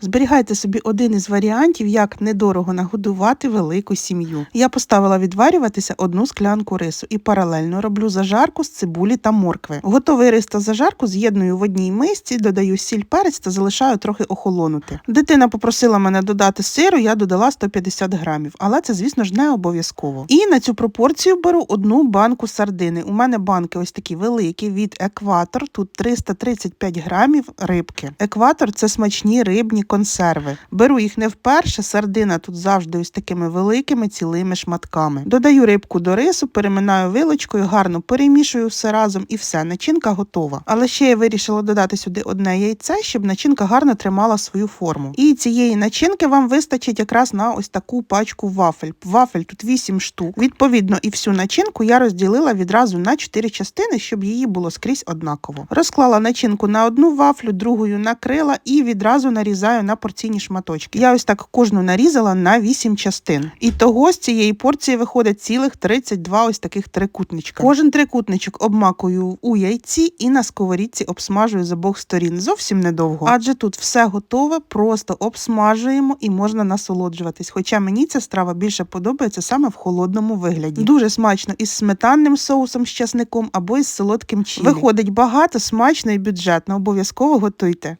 Зберігайте собі один із варіантів, як недорого нагодувати велику сім'ю. Я поставила відварюватися одну склянку рису і паралельно роблю зажарку з цибулі та моркви. Готовий рис та зажарку з'єдную в одній мисці, додаю сіль перець та залишаю трохи охолонути. Дитина попросила мене додати сиру, я додала 150 грамів, але це, звісно ж, не обов'язково. І на цю пропорцію беру одну банку сардини. У мене банки ось такі великі від екватор. Тут 335 грамів рибки. Екватор це смачні рибні консерви. Беру їх не вперше. Сардина тут завжди ось такими великими цілими шматками. Додаю рибку до рису, переминаю вилочкою, гарно перемішую все разом і все. Начинка готова. Але ще я вирішила додати сюди одне яйце, щоб начинка гарно тримала свою форму. І цієї начинки вам вистачить якраз на ось таку пачку вафель. Вафель тут 8 штук. Відповідно, і всю начинку я розділила відразу на 4 частини, щоб її було скрізь однаково. Розклала начинку на одну вафлю, другою накрила і відразу нарізаю на порційні шматочки. Я ось так кожну нарізала на 8 частин. І того з цієї порції виходить цілих 32 ось таких трикутничка. Кожен трикутничок обмакую у яйці і на сковорідці обсмажую з обох сторін. Зовсім недовго. Адже тут все готове, просто обсмажуємо і можна насолоджуватись. Хоча мені ця страва більше подобається саме в холодному вигляді. Дуже смачно із сметанним соусом з часником або із солодким чилі. Виходить багато, смачно і бюджетно. Обов'язково готуйте.